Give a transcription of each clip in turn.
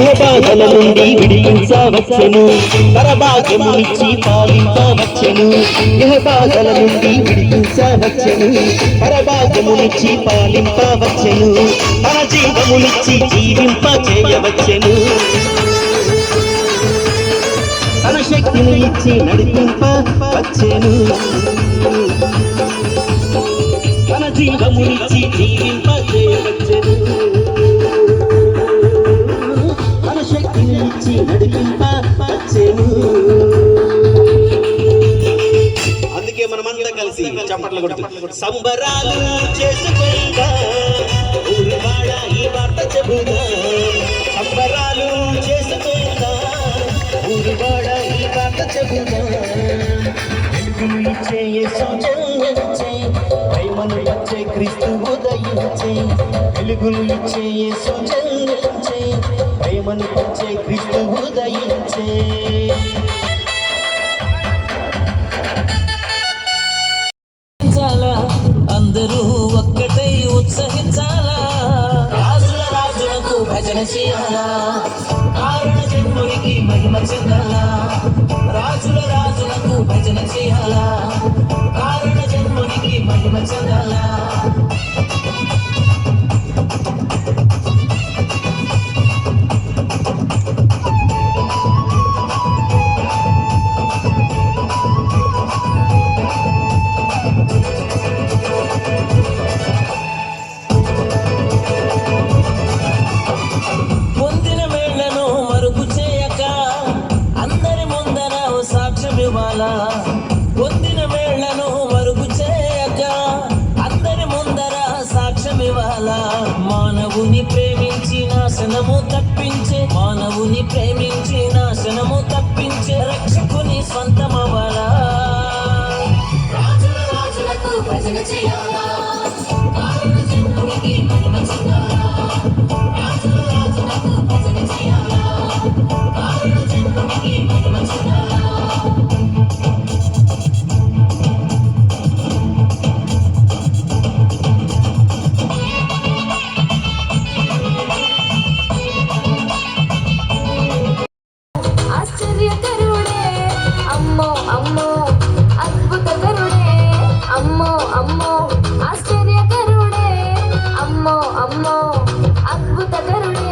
బాధల నుండి విడిపించవచ్చను. పరభాగ్యమునిచ్చి పాలింపవచ్చను. ఇహ బాధల నుండి విడిపించవచ్చను. పరభాగ్యమునిచ్చి పాలింపవచ్చను. తన జీవమునిచ్చి జీవింప చేయవచ్చను తన శక్తిని ఇచ్చి నడిపింప వచ్చెను తన జీవమునిచ్చి జీవింప చేయవచ్చను నడిపింప వచ్చెను అందుకే మనమంతా కలిసి చప్పట్లు సంబరాలు చేసుకుంటా. ఊరువాడ ఈ వార్త చెబుదా సంబరాలు చేసుకుంటా. ఊరువాడ ఈ వార్త చెబుదా వెలుగులు ఇచ్చే యేసు ప్రేమను ఇచ్చే క్రీస్తు ఉదయించే. వెలుగులు ఇచ్చే యేసు జన్మించే ప్రేమను పంచే క్రీస్తు ఉదయించే అందరూ ఒక్కటై ఉత్సహించాలా? రాజుల రాజులకు భజన చేయాలా? కారణ జన్మునికి మహిమ చెందాలా? రాజుల రాజులకు భజన చేయాలా? కారణ జన్మునికి మహిమ చెందాలా? నాశనము తప్పించే మానవుని ప్రేమించి నాశనము తప్పించే రక్షకుని స్వంతమవ్వాలా? ప్రజల చేయాలా? కారణ జన్మునికి మహిమ చెందాలా? అమ్మో అమ్మో అద్భుతకరుడే అమ్మో అమ్మో ఆశ్చర్యకరుడే అమ్మో అమ్మో అద్భుతకరుడే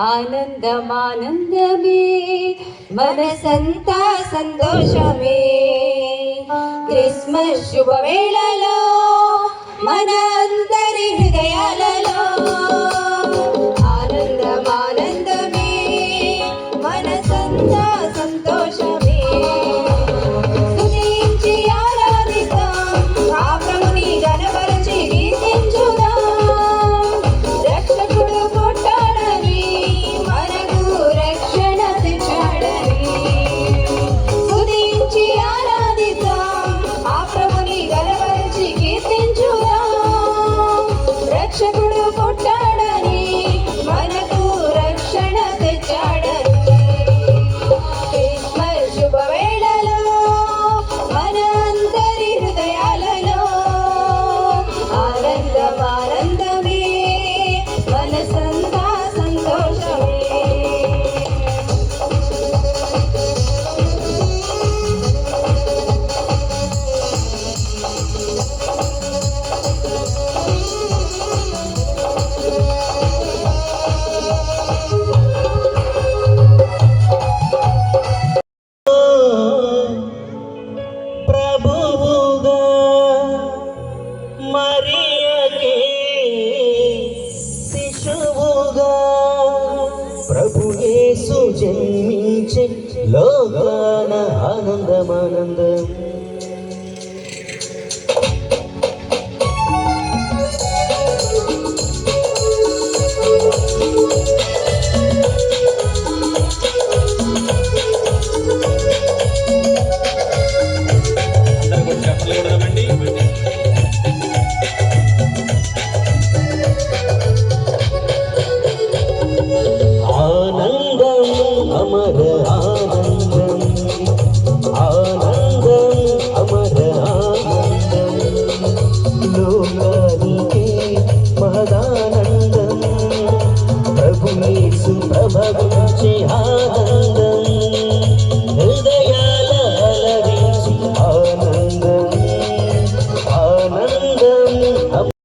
ఆనందమానందమే మనసంతా సంతోషమే. క్రిస్మస్ శుభవేళలో మన ஆனந்தமானந்தம் பள்ளிக்கூட ভালো না